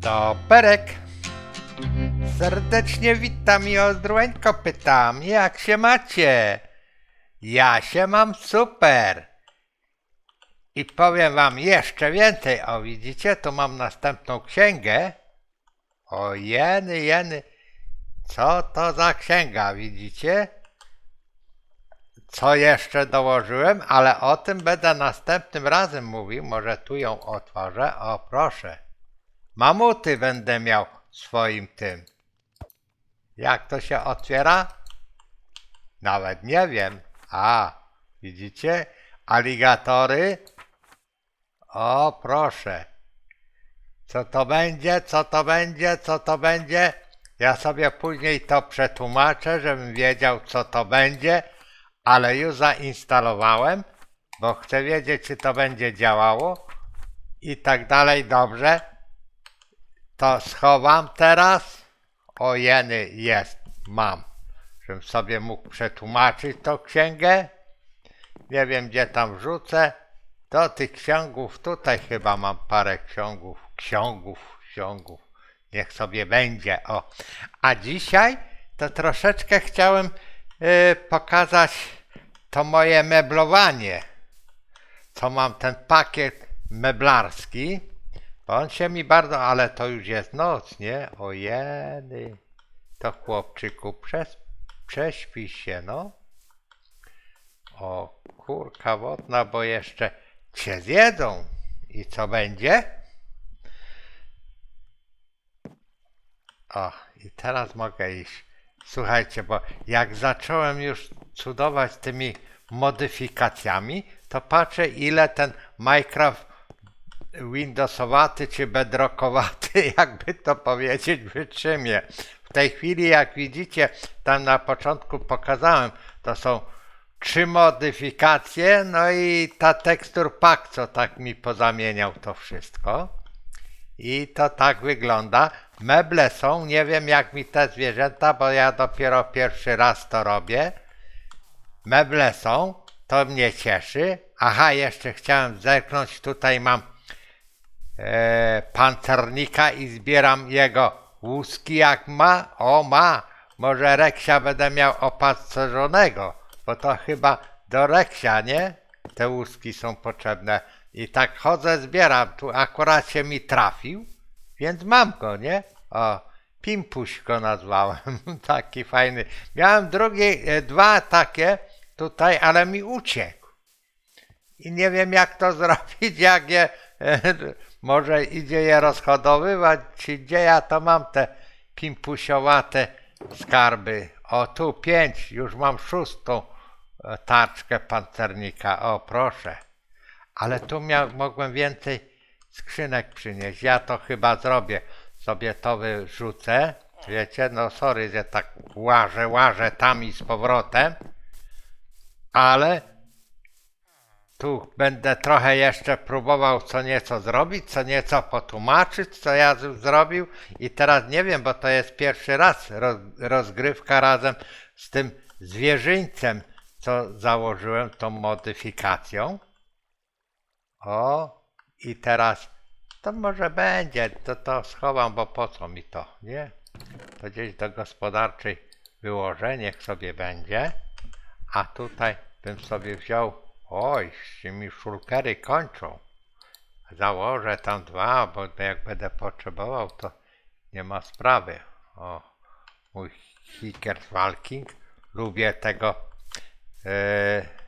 To Perek. Serdecznie witam i ozdroweńko pytam, jak się macie? Ja się mam super. I powiem wam jeszcze więcej. O, widzicie, tu mam następną księgę. O, jeny, jeny. Co to za księga, widzicie? Co jeszcze dołożyłem, ale o tym będę następnym razem mówił. Może tu ją otworzę. O, proszę. Mamuty będę miał swoim tym. Jak to się otwiera? Nawet nie wiem. A, widzicie? Aligatory. O, proszę. Co to będzie? Co to będzie? Co to będzie? Ja sobie później to przetłumaczę, żebym wiedział, co to będzie, ale już zainstalowałem, bo chcę wiedzieć, czy to będzie działało i tak dalej. Dobrze. To schowam teraz. O jeny jest, mam. Żebym sobie mógł przetłumaczyć tą księgę. Nie wiem, gdzie tam wrzucę. Do tych ksiągów, tutaj chyba mam parę ksiągów, ksiągów, ksiągów. Niech sobie będzie. O. A dzisiaj to troszeczkę chciałem y, pokazać to moje meblowanie. Co mam ten pakiet meblarski. Bo on się mi bardzo, ale to już jest noc, nie? Ojeny. To chłopczyku, przes, prześpi się, no. O kurka wodna, bo jeszcze cię zjedzą. I co będzie? O, i teraz mogę iść. Słuchajcie, bo jak zacząłem już cudować tymi modyfikacjami, to patrzę ile ten Minecraft Windowsowaty czy bedrockowaty, jakby to powiedzieć, wytrzymie. W tej chwili, jak widzicie, tam na początku pokazałem, to są trzy modyfikacje, no i ta tekstur pack, co tak mi pozamieniał to wszystko. I to tak wygląda. Meble są, nie wiem jak mi te zwierzęta, bo ja dopiero pierwszy raz to robię. Meble są, to mnie cieszy. Aha, jeszcze chciałem zerknąć, tutaj mam e, pancernika i zbieram jego łuski jak ma. O ma, może Reksia będę miał opancerzonego, bo to chyba do Reksia, nie? Te łuski są potrzebne. I tak chodzę, zbieram. Tu akurat się mi trafił, więc mam go, nie? O, Pimpuś go nazwałem. Taki fajny. Miałem drugie, e, dwa takie tutaj, ale mi uciekł. I nie wiem jak to zrobić, jak je, może idzie je rozhodowywać, czy gdzie ja to mam te pimpusiowate skarby. O tu pięć, już mam szóstą e, tarczkę pancernika, o proszę. Ale tu miał, mogłem więcej skrzynek przynieść, ja to chyba zrobię, sobie to wyrzucę. Wiecie, no sorry, że tak łażę, łażę tam i z powrotem, ale tu będę trochę jeszcze próbował co nieco zrobić, co nieco potłumaczyć, co ja zrobił i teraz nie wiem, bo to jest pierwszy raz roz, rozgrywka razem z tym zwierzyńcem, co założyłem tą modyfikacją. O, i teraz to może będzie, to to schowam, bo po co mi to, nie? To gdzieś do gospodarczej wyłożę, niech sobie będzie. A tutaj bym sobie wziął, oj, się mi szulkery kończą. Założę tam dwa, bo jak będę potrzebował, to nie ma sprawy. O, mój Hickers Walking. Lubię tego. e,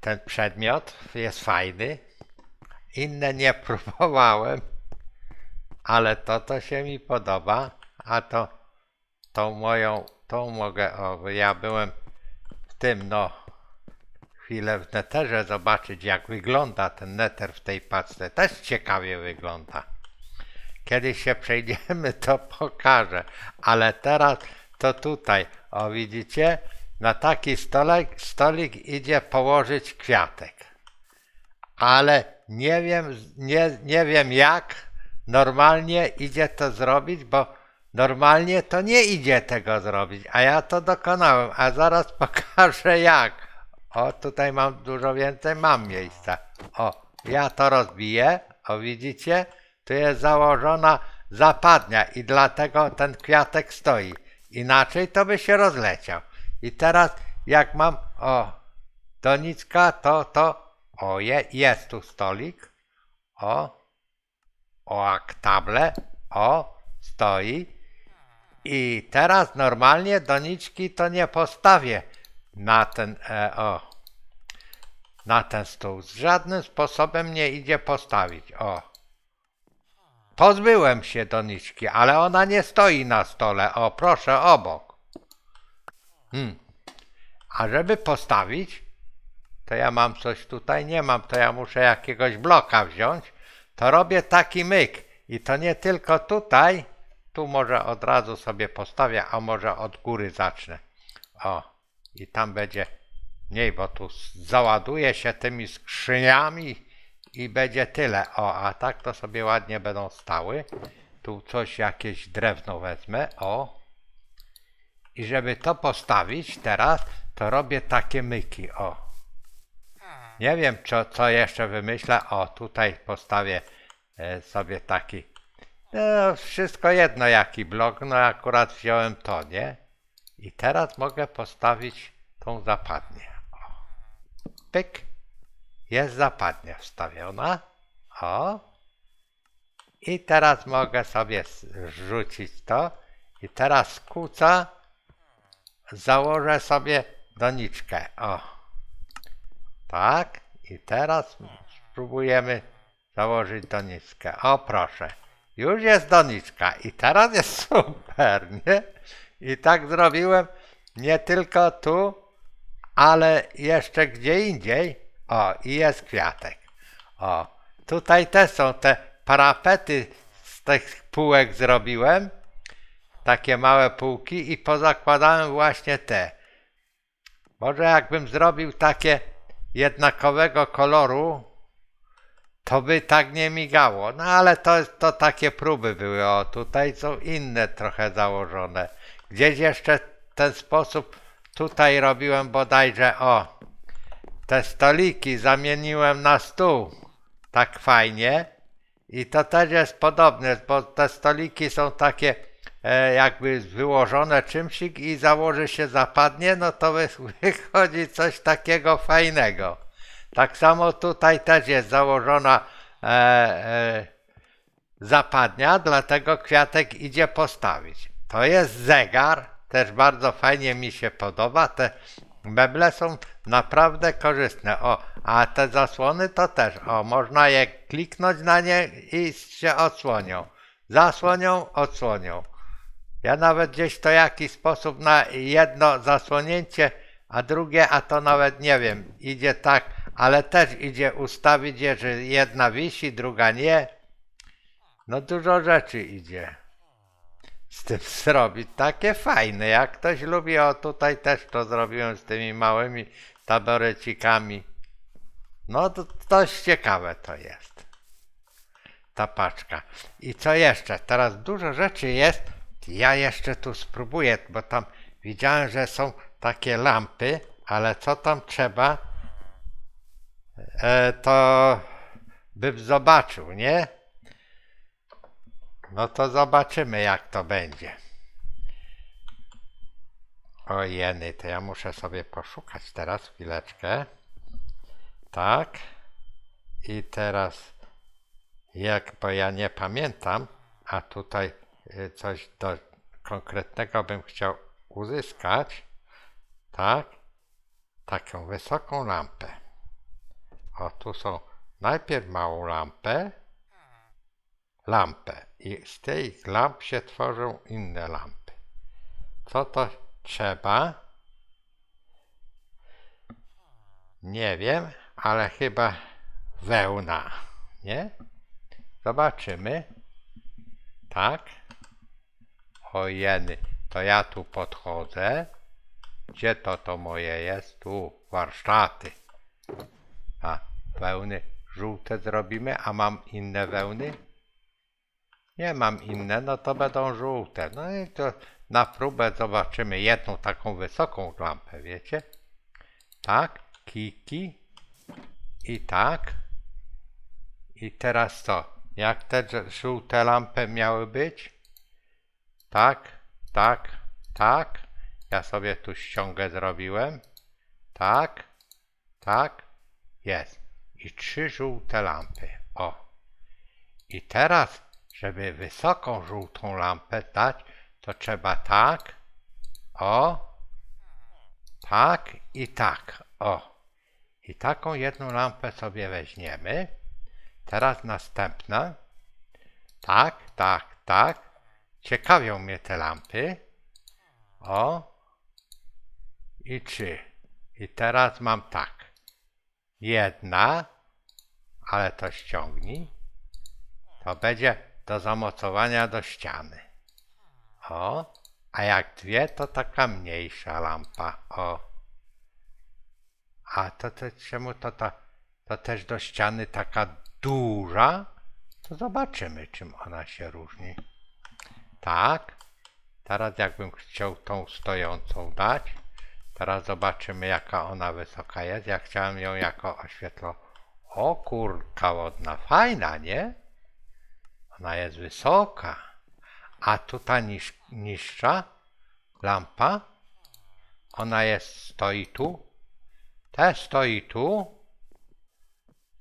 ten przedmiot jest fajny. Inne nie próbowałem, ale to to się mi podoba. A to tą moją, tą mogę, o, ja byłem w tym, no, chwilę w neterze zobaczyć, jak wygląda ten neter w tej paczce. Też ciekawie wygląda. Kiedy się przejdziemy, to pokażę. Ale teraz to tutaj, o widzicie, na taki stolik, stolik idzie położyć kwiatek. Ale nie wiem, nie, nie wiem jak normalnie idzie to zrobić, bo normalnie to nie idzie tego zrobić, a ja to dokonałem, a zaraz pokażę jak. O, tutaj mam dużo więcej, mam miejsca. O, ja to rozbiję, o widzicie? Tu jest założona zapadnia i dlatego ten kwiatek stoi. Inaczej to by się rozleciał. I teraz jak mam, o, doniczka, to, to, o, je, jest tu stolik, o, o, jak table, o, stoi. I teraz normalnie doniczki to nie postawię na ten, e, o, na ten stół. Z żadnym sposobem nie idzie postawić, o. Pozbyłem się doniczki, ale ona nie stoi na stole, o, proszę, obok. Hmm. A żeby postawić, to ja mam coś tutaj, nie mam, to ja muszę jakiegoś bloka wziąć, to robię taki myk. I to nie tylko tutaj, tu może od razu sobie postawię, a może od góry zacznę. O, i tam będzie mniej, bo tu załaduje się tymi skrzyniami i będzie tyle. O, a tak to sobie ładnie będą stały. Tu coś, jakieś drewno wezmę, o. I żeby to postawić teraz, to robię takie myki, o. Nie wiem, co, co jeszcze wymyślę. O, tutaj postawię e, sobie taki. No, wszystko jedno jaki blok, no akurat wziąłem to, nie? I teraz mogę postawić tą zapadnię. O. Pyk. Jest zapadnia wstawiona. O. I teraz mogę sobie rzucić to. I teraz kuca założę sobie doniczkę. O. Tak. I teraz spróbujemy założyć doniczkę. O proszę. Już jest doniczka i teraz jest super, nie? I tak zrobiłem nie tylko tu, ale jeszcze gdzie indziej. O, i jest kwiatek. O, tutaj też są te parapety z tych półek zrobiłem. Takie małe półki i pozakładałem właśnie te. Może jakbym zrobił takie jednakowego koloru, to by tak nie migało. No ale to, to takie próby były. O, tutaj są inne trochę założone. Gdzieś jeszcze ten sposób tutaj robiłem bodajże, o, te stoliki zamieniłem na stół. Tak fajnie. I to też jest podobne, bo te stoliki są takie jakby wyłożone czymsik i założy się zapadnie, no to wy- wychodzi coś takiego fajnego. Tak samo tutaj też jest założona e, e, zapadnia, dlatego kwiatek idzie postawić. To jest zegar, też bardzo fajnie mi się podoba. Te meble są naprawdę korzystne. O, a te zasłony to też. O, można je kliknąć na nie i się odsłonią. Zasłonią, odsłonią. Ja nawet gdzieś to jakiś sposób na jedno zasłonięcie, a drugie, a to nawet nie wiem, idzie tak, ale też idzie ustawić je, że jedna wisi, druga nie. No dużo rzeczy idzie z tym zrobić. Takie fajne. Jak ktoś lubi, o tutaj też to zrobiłem z tymi małymi taborecikami. No to dość ciekawe to jest. Ta paczka. I co jeszcze? Teraz dużo rzeczy jest. Ja jeszcze tu spróbuję, bo tam widziałem, że są takie lampy, ale co tam trzeba, e, to bym zobaczył, nie? No to zobaczymy, jak to będzie. O jeny, to ja muszę sobie poszukać teraz chwileczkę. Tak. I teraz, jak, bo ja nie pamiętam, a tutaj coś do konkretnego bym chciał uzyskać. Tak. Taką wysoką lampę. O, tu są najpierw małą lampę, lampę i z tych lamp się tworzą inne lampy. Co to trzeba? Nie wiem, ale chyba wełna, nie? Zobaczymy. Tak. O jeny, to ja tu podchodzę. Gdzie to to moje jest? Tu, warsztaty. A, wełny żółte zrobimy, a mam inne wełny? Nie mam inne, no to będą żółte. No i to na próbę zobaczymy jedną taką wysoką lampę, wiecie? Tak, kiki i tak. I teraz co? Jak te żółte lampy miały być? Tak, tak, tak. Ja sobie tu ściągę zrobiłem. Tak, tak, jest. I trzy żółte lampy. O. I teraz, żeby wysoką żółtą lampę dać, to trzeba tak, o, tak i tak, o. I taką jedną lampę sobie weźmiemy. Teraz następna. Tak, tak, tak. Ciekawią mnie te lampy. O. I trzy. I teraz mam tak. Jedna, ale to ściągnij. To będzie do zamocowania do ściany. O. A jak dwie, to taka mniejsza lampa. O. A to, to czemu to, to, to też do ściany taka duża? To zobaczymy, czym ona się różni. Tak. Teraz jakbym chciał tą stojącą dać. Teraz zobaczymy, jaka ona wysoka jest. Ja chciałem ją jako oświetlo. O kurka wodna, fajna, nie? Ona jest wysoka. A tutaj niż, niższa lampa. Ona jest, stoi tu. Ta stoi tu.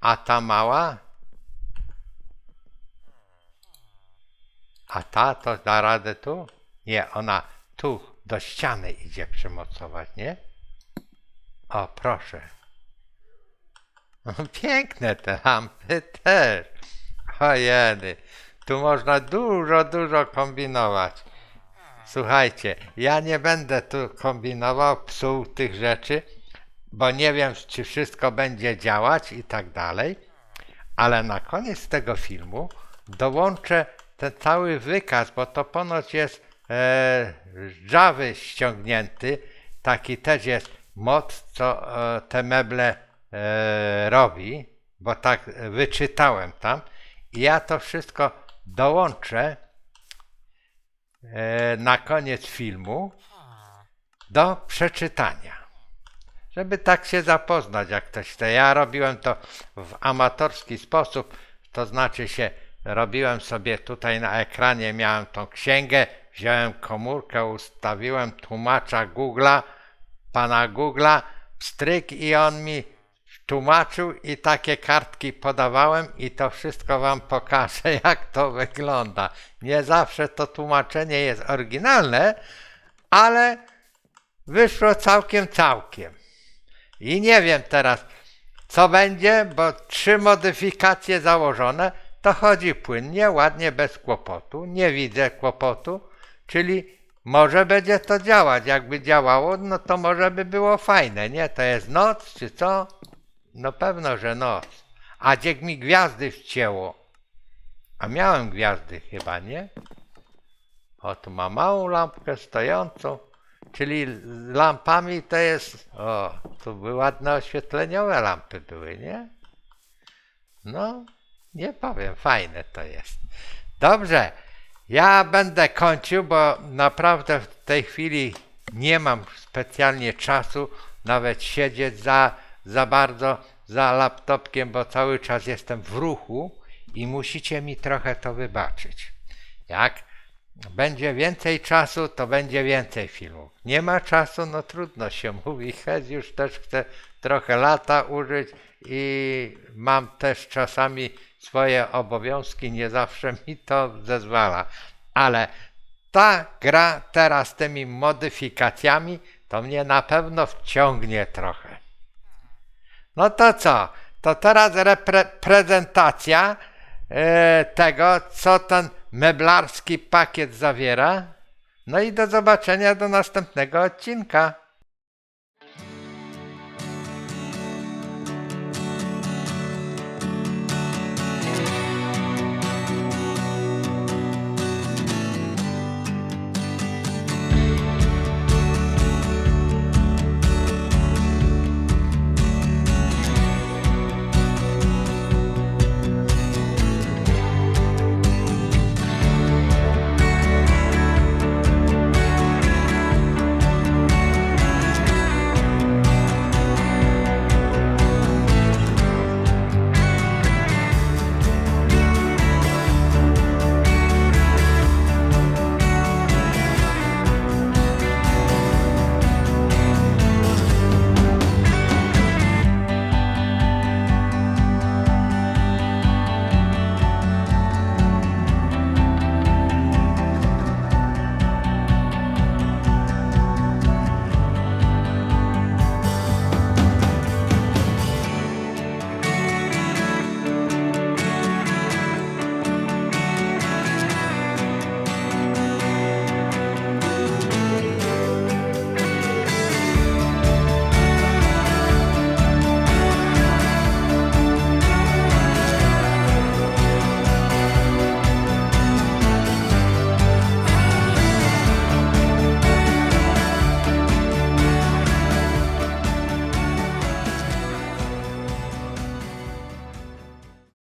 A ta mała. A ta to da radę tu? Nie, ona tu do ściany idzie przymocować, nie? O, proszę. Piękne te lampy też. Ojeny. Tu można dużo, dużo kombinować. Słuchajcie, ja nie będę tu kombinował, psuł tych rzeczy, bo nie wiem, czy wszystko będzie działać i tak dalej, ale na koniec tego filmu dołączę ten cały wykaz, bo to ponoć jest e, z Javy ściągnięty, taki też jest mod, co e, te meble e, robi, bo tak wyczytałem tam i ja to wszystko dołączę e, na koniec filmu do przeczytania. Żeby tak się zapoznać, jak ktoś chce. Ja robiłem to w amatorski sposób, to znaczy się robiłem sobie tutaj na ekranie, miałem tą księgę, wziąłem komórkę, ustawiłem tłumacza Google'a, pana Google'a, stryk i on mi tłumaczył i takie kartki podawałem i to wszystko wam pokażę, jak to wygląda. Nie zawsze to tłumaczenie jest oryginalne, ale wyszło całkiem, całkiem. I nie wiem teraz, co będzie, bo trzy modyfikacje założone, to chodzi płynnie, ładnie, bez kłopotu. Nie widzę kłopotu, czyli może będzie to działać. Jakby działało, no to może by było fajne, nie? To jest noc, czy co? No pewno, że noc. A gdzie mi gwiazdy wcięło? A miałem gwiazdy chyba, nie? O, tu ma małą lampkę stojącą, czyli lampami to jest, o, tu były ładne oświetleniowe lampy były, nie? No, nie powiem, fajne to jest. Dobrze, ja będę kończył, bo naprawdę w tej chwili nie mam specjalnie czasu nawet siedzieć za, za bardzo za laptopkiem, bo cały czas jestem w ruchu i musicie mi trochę to wybaczyć. Jak będzie więcej czasu, to będzie więcej filmów. Nie ma czasu, no trudno się mówi. Hez już też chce trochę lata użyć i mam też czasami swoje obowiązki, nie zawsze mi to zezwala. Ale ta gra teraz tymi modyfikacjami to mnie na pewno wciągnie trochę. No to co? To teraz repre- prezentacja e, tego, co ten meblarski pakiet zawiera. No i do zobaczenia do następnego odcinka.